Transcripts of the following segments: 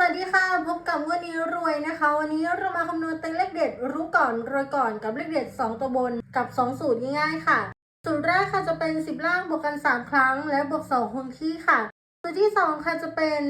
สวัสดีค่ะ พบกับวันนี้รวยนะคะ วันนี้เรามาคำนวณต็งเลขเด็ดรู้ก่อนรวยก่อนกับเลขเด็ด 2 ตัวบนกับ 2 สูตรง่ายๆค่ะ สูตรแรกค่ะจะเป็น 10 ล่างบวกกัน 3 ครั้ง และบวก2คงที่ค่ะ สูตรที่ 2 ค่ะจะเป็น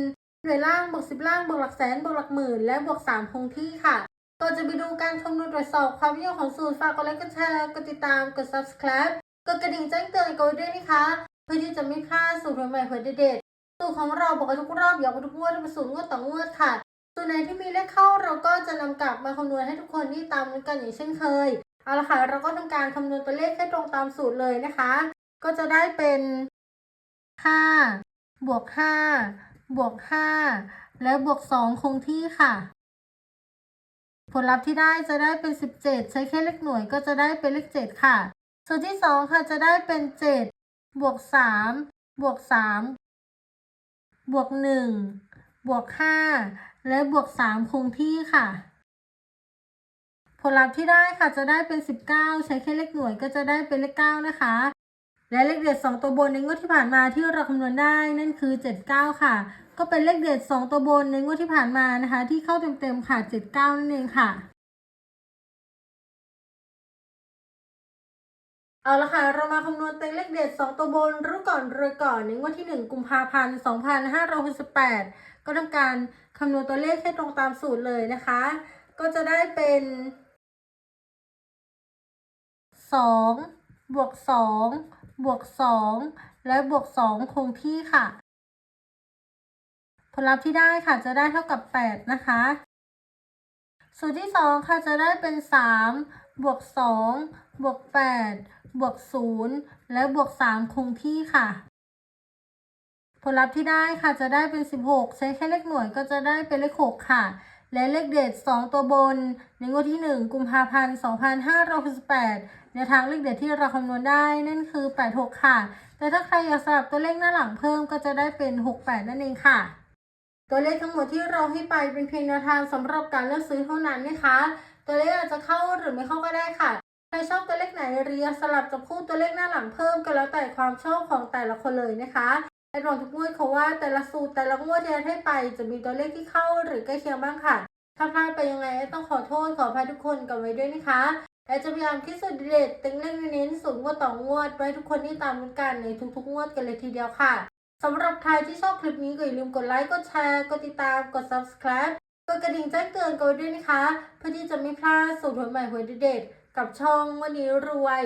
หน่วยล่างบวก10 ล่างบวกหลักแสนบวกหลักหมื่นและบวก3คงที่ค่ะก่อนจะไปดูการคำนวณตรวจสอบความยุ่งของสูตรฝากกดไลค์กดแชร์กดติดตามกด subscribe กดกระดิ่งแจ้งเตือนกันไว้ด้วยนะคะ เพื่อที่จะไม่พลาดสูตรใหม่ๆเผยเด็ด สูตรของเราบอกกันทุกรอบอย่ากันทุกงวดเป็นสูตรงวดต่องวดค่ะส่วนไหนที่มีเลขเข้าเราก็จะนำกลับมาคำนวณให้ทุกคนที่ตามกันอย่างเช่นเคยเอาละค่ะเราก็ทำการคำนวณตัวเลขให้ตรงตามสูตรเลยนะคะ ก็จะได้เป็น5บวก5บวก5และบวก2คงที่ค่ะ ผลลัพธ์ที่ได้จะได้เป็น17ใช้แค่เลขหน่วยก็จะได้เป็นเลข7ค่ะ ส่วนที่2ค่ะจะได้เป็น7บวก3บวก3 บวก1บวก5และบวก3คงที่ค่ะ ผลลัพธ์ที่ได้ค่ะจะได้เป็น 19 ใช้แค่เลขหน่วยก็จะได้เป็นเลข9นะคะ และเลขเด็ด2ตัวบนในงวดที่ผ่านมาที่เราคำนวณได้นั่นคือ 79 ค่ะ ก็เป็นเลขเด็ด2ตัวบนในงวดที่ผ่านมานะคะ ที่เข้าเต็มๆค่ะ 79 นั่นเองค่ะ เอาละค่ะ เรามาคำนวณต็งเลขเด็ด 2 ตัวบนรู้ก่อนรวยก่อนในงวดที่ 1 กุมภาพันธ์ 2568 ก็ทำการคำนวณตัวเลขให้ตรงตามสูตรเลยนะคะ ก็จะได้เป็น 2 บวก 2 บวก 2 และบวก 2 คงที่ค่ะ ผลลัพธ์ที่ได้ค่ะจะได้เท่ากับ 8 นะคะ สูตรที่ 2 ค่ะจะได้เป็น 3 บวก2บวก8บวก0และบวก 3 คงที่ค่ะ ผลลัพธ์ที่ได้ค่ะจะได้เป็น 16 ใช้แค่เลขหน่วยก็จะได้เป็นเลข 6 ค่ะ และเลขเด็ด 2 ตัวบน ในงวดที่ 1 กุมภาพันธ์ 2568ในทางเลขเด็ดที่เราคำนวณได้นั่นคือ 86 ค่ะ แต่ถ้าใครอยากสลับตัวเลขหน้าหลังเพิ่มก็จะได้เป็น 68 นั่นเองค่ะตัวเลขทั้งหมดที่เราให้ไปเป็นเพียงแนวทางสำหรับการเลือกซื้อเท่านั้นนะคะ ตัวเลขอาจจะเข้าหรือไม่เข้าก็ได้ค่ะ ใครชอบตัวเลขไหนเรียงสลับจับคู่ตัวเลขหน้าหลังเพิ่มก็แล้วแต่ความชอบของแต่ละคนเลยนะคะแอดบอกทุกงวดเขาว่าแต่ละสูตรแต่ละงวดที่ให้ไป จะมีตัวเลขที่เข้าหรือใกล้เคียงบ้างค่ะ ถ้าพลาดไปยังไงแอดต้องขอโทษขออภัยทุกคนกันไว้ด้วยนะคะแอดจะพยายามคิดสูตรเด็ดเต็งเลขเน้นสูตรงวดต่องวดไว้ทุกคนที่ตามกันในทุกๆงวดกันเลยทีเดียวค่ะสำหรับใครที่ชอบคลิปนี้ก็อย่าลืมกดไลค์ กดแชร์ กดติดตาม กด subscribe กดกระดิ่งแจ้งเตือนกันไว้ด้วยนะคะ เพื่อที่จะไม่พลาดสูตรหวยใหม่หวยเด็ดๆกับช่องวันนี้รวย